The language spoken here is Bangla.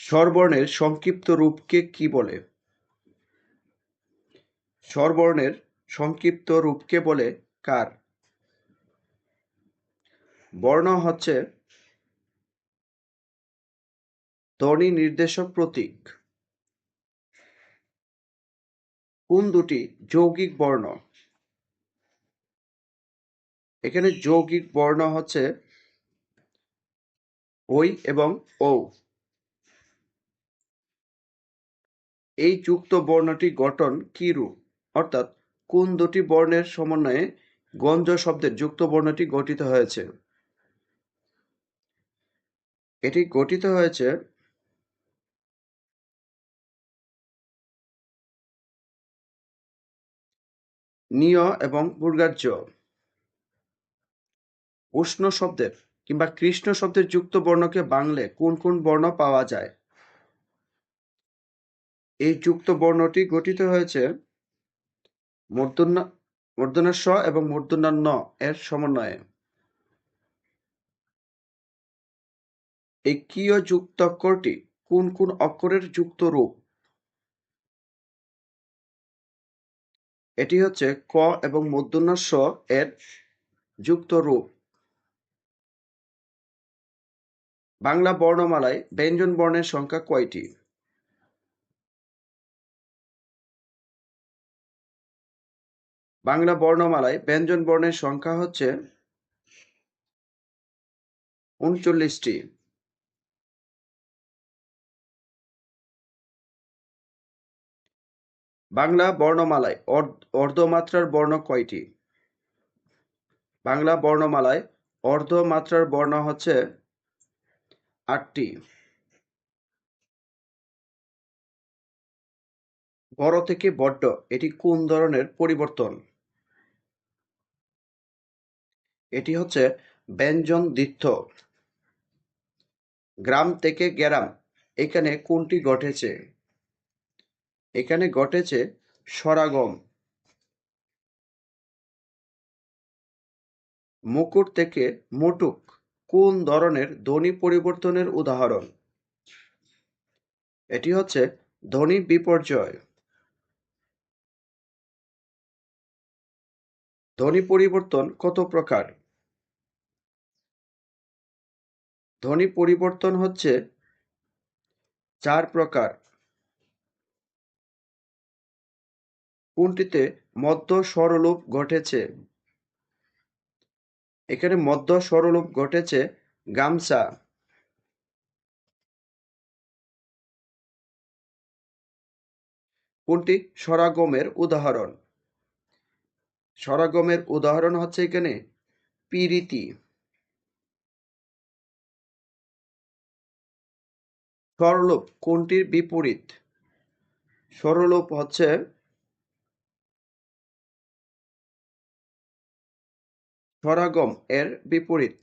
স্বরবর্ণের সংক্ষিপ্ত রূপকে কি বলে? স্বরবর্ণের সংক্ষিপ্ত রূপকে বলে কার? বর্ণ হচ্ছে ধ্বনি নির্দেশক প্রতীক। কোন দুটি যৌগিক বর্ণ? এখানে যৌগিক বর্ণ হচ্ছে ওই এবং ও এই যুক্ত বর্ণটি গঠন কি রূপ অর্থাৎ, কোন দুটি বর্ণের সমন্বয়ে গঞ্জ শব্দের যুক্ত বর্ণটি গঠিত হয়েছে? এটি গঠিত হয়েছে নিয় এবং বুর্গার্য উষ্ণ শব্দের কিংবা কৃষ্ণ শব্দের যুক্ত বর্ণকে বাংলে কোন কোন বর্ণ পাওয়া যায়? এই যুক্ত বর্ণটি গঠিত হয়েছে মূর্ধন্য স এবং মূর্ধন্য ন এর সমন্বয়ে। এই কিয় যুক্ত অক্ষরটি কোন কোন অক্ষরের যুক্ত রূপ? এটি হচ্ছে ক এবং মূর্ধন্য স এর যুক্ত রূপ। বাংলা বর্ণমালায় ব্যঞ্জন বর্ণের সংখ্যা কয়টি? বাংলা বর্ণমালায় ব্যঞ্জন বর্ণের সংখ্যা হচ্ছে উনচল্লিশটি। বাংলা বর্ণমালায় অর্ধমাত্রার বর্ণ কয়টি? বাংলা বর্ণমালায় অর্ধমাত্রার বর্ণ হচ্ছে আটটি। বড় থেকে বড্ড, এটি কোন ধরনের পরিবর্তন? এটি হচ্ছে ব্যঞ্জন দ্বিত্ব গ্রাম থেকে গ্রাম, এখানে কোনটি ঘটেছে? এখানে ঘটেছে স্বরাগম মুকুট থেকে মুটুক, কোন ধরনের ধ্বনি পরিবর্তনের উদাহরণ? এটি হচ্ছে ধ্বনি বিপর্যয়। ধ্বনি পরিবর্তন কত প্রকার? ধ্বনি পরিবর্তন হচ্ছে চার প্রকার। কোনটিতে মধ্য স্বরলোপ ঘটেছে? এখানে মধ্য স্বরলোপ ঘটেছে গামছা। কোনটি স্বরাগমের উদাহরণ? স্বরাগমের উদাহরণ হচ্ছে এখানে পিরিতি। স্বরলোপ কোনটির বিপরীত? স্বরলোপ হচ্ছে সরাগম এর বিপরীত।